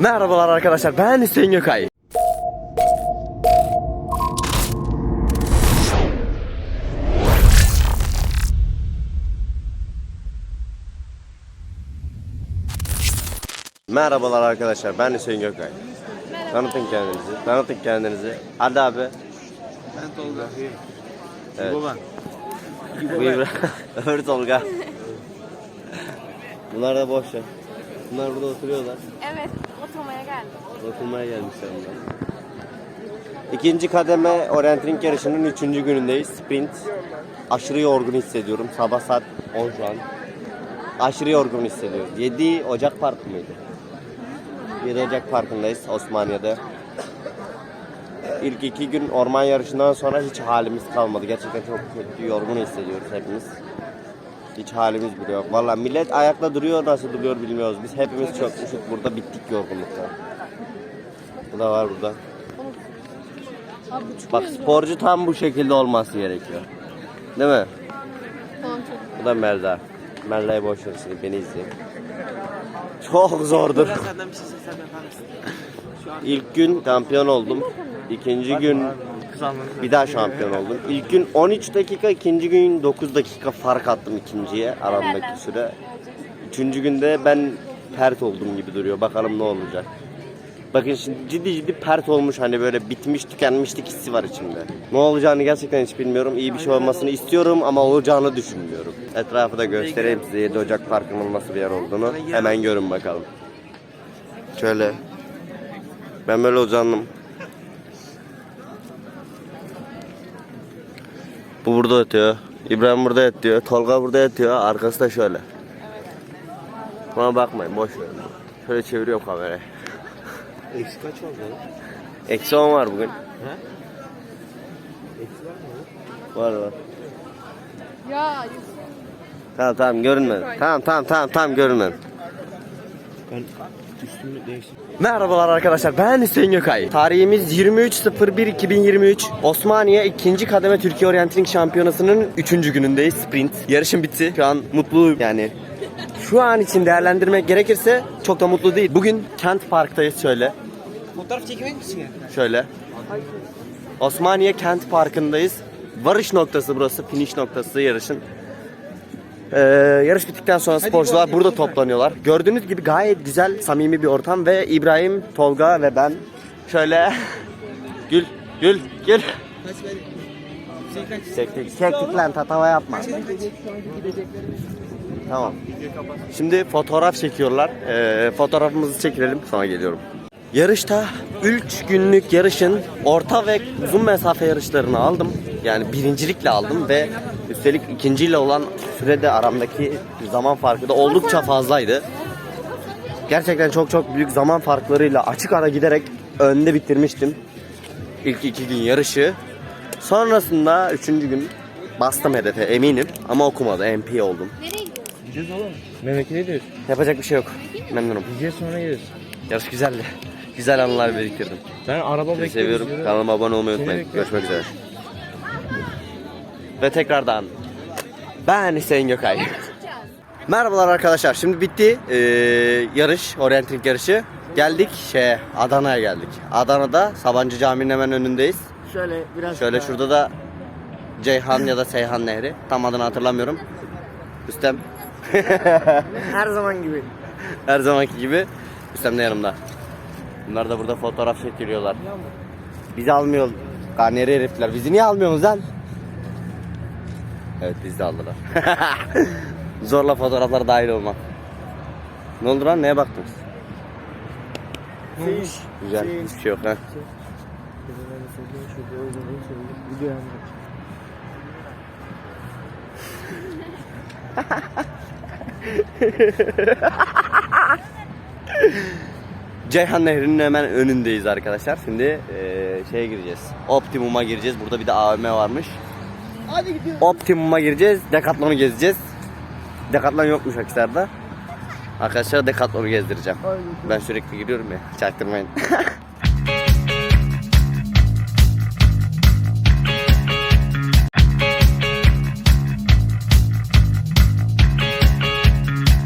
Merhabalar arkadaşlar ben Hüseyin Gökay. Merhabalar arkadaşlar ben Hüseyin Gökay. Tanıtın kendinizi. Tanıtın kendinizi. Hadi abi. Ben Tolga. Evet. Bu ben. Bu İbrahim. Öbür Tolga. Bunlar da boş ya. Bunlar burada oturuyorlar. Evet, oturmaya geldim. Oturmaya gelmişler bunlar. İkinci kademe orientering yarışının üçüncü günündeyiz. Sprint. Aşırı yorgun hissediyorum. Sabah saat 10 şu an. Aşırı yorgun hissediyorum. 7 Ocak Parkı mıydı? 7 Ocak Parkı'ndayız Osmaniye'de. İlk iki gün orman yarışından sonra hiç halimiz kalmadı. Gerçekten çok kötü, yorgun hissediyoruz hepimiz. Hiç halimiz bile yok. Valla millet ayakta duruyor, nasıl duruyor bilmiyoruz. Biz hepimiz çökmüşük burada, bittik yorgunluktan. Bu da var burada. Bak sporcu tam bu şekilde olması gerekiyor. Değil mi? Tamam çok. Bu da Merda. Merla'yı boş ver şimdi beni izleyin. Çok zordur. Şey İlk gün şampiyon oldum. İkinci gün. Bir daha şampiyon oldum. İlk gün 13 dakika, ikinci gün 9 dakika fark attım ikinciye aramdaki süre. Üçüncü günde ben pert oldum gibi duruyor. Bakalım ne olacak. Bakın şimdi ciddi ciddi pert olmuş hani böyle bitmiş tükenmişlik hissi var içimde. Ne olacağını gerçekten hiç bilmiyorum. İyi bir şey olmasını istiyorum ama olacağını düşünmüyorum. Etrafı da göstereyim size 7 Ocak Parkı'nın nasıl bir yer olduğunu. Hemen görün bakalım. Şöyle. Ben böyle uzandım. Bu burada yatıyor. İbrahim burada yatıyor. Tolga burada yatıyor. Arkası da şöyle. Bana bakmayın boş verin. Şöyle çeviriyorum kamerayı. Eksi kaç oldu? Eksi 10 var bugün. He? Eksi var mı? Var var. Ya Tamam tamam görünmedi. Tamam tamam tamam tamam görünmedi. Ben üstümü. Merhabalar arkadaşlar ben Hüseyin Gökay. Tarihimiz 23.01.2023. Osmaniye 2. kademe Türkiye Orientering Şampiyonası'nın 3. günündeyiz. Sprint. Yarışım bitti. Şu an mutluyum yani. Şu an için değerlendirmek gerekirse çok da mutlu değil. Bugün Kent Park'tayız şöyle. Fotoğraf çekmek misin ya? Şöyle. Osmaniye Kent Parkı'ndayız. Varış noktası burası, finish noktası yarışın. Ee, yarış bittikten sonra sporcular burada toplanıyorlar. Gördüğünüz gibi gayet güzel, samimi bir ortam ve İbrahim, Tolga ve ben şöyle gül, gül, gül. Çektik, çektik lan tatava yapma. Tamam. Şimdi fotoğraf çekiyorlar. Ee, fotoğrafımızı çekirelim sonra geliyorum. Yarışta 3 günlük yarışın orta ve uzun mesafe yarışlarını aldım. Yani birincilikle aldım ve üstelik ikinciyle olan sürede aramdaki zaman farkı da oldukça fazlaydı. Gerçekten çok çok büyük zaman farklarıyla açık ara giderek önde bitirmiştim. İlk iki gün yarışı. Sonrasında üçüncü gün bastım hedefe eminim ama okumadı MP oldum. nereye gidiyorsun? Gideceğiz oğlum. Memlekete gidiyoruz. Yapacak bir şey yok. Memnunum. Gideceğiz sonra geliriz. Yarış güzeldi. Güzel anılar biriktirdim. Ben araba Sizi seviyorum. Kanalıma abone olmayı unutmayın. Görüşmek üzere. Ve tekrardan ben Hüseyin Gökay. Merhabalar arkadaşlar. Şimdi bitti ee, yarış, orienting yarışı. Geldik şey Adana'ya geldik. Adana'da Sabancı Camii'nin hemen önündeyiz. Şöyle biraz Şöyle şurada da Ceyhan ya da Seyhan Nehri. Tam adını hatırlamıyorum. Üstem. her zaman gibi. Her zamanki gibi Üstem de yanımda. Bunlar da burada fotoğraf çekiliyorlar. Bizi almıyor. Karneri herifler. Bizi niye almıyorsunuz lan? Evet biz de aldılar. Zorla fotoğraflara dahil olmak. Ne oldu lan? Neye baktınız? Seyir. Güzel. Seyir. Hiçbir şey yok ha. Ceyhan Nehri'nin hemen önündeyiz arkadaşlar. Şimdi eee, şeye gireceğiz. Optimum'a gireceğiz. Burada bir de AVM varmış. Hadi gidiyoruz. Optimum'a gireceğiz. Decathlon'u gezeceğiz. Decathlon yokmuş Akhisar'da. Arkadaşlar Decathlon'u gezdireceğim. Ben sürekli gidiyorum ya. Çaktırmayın.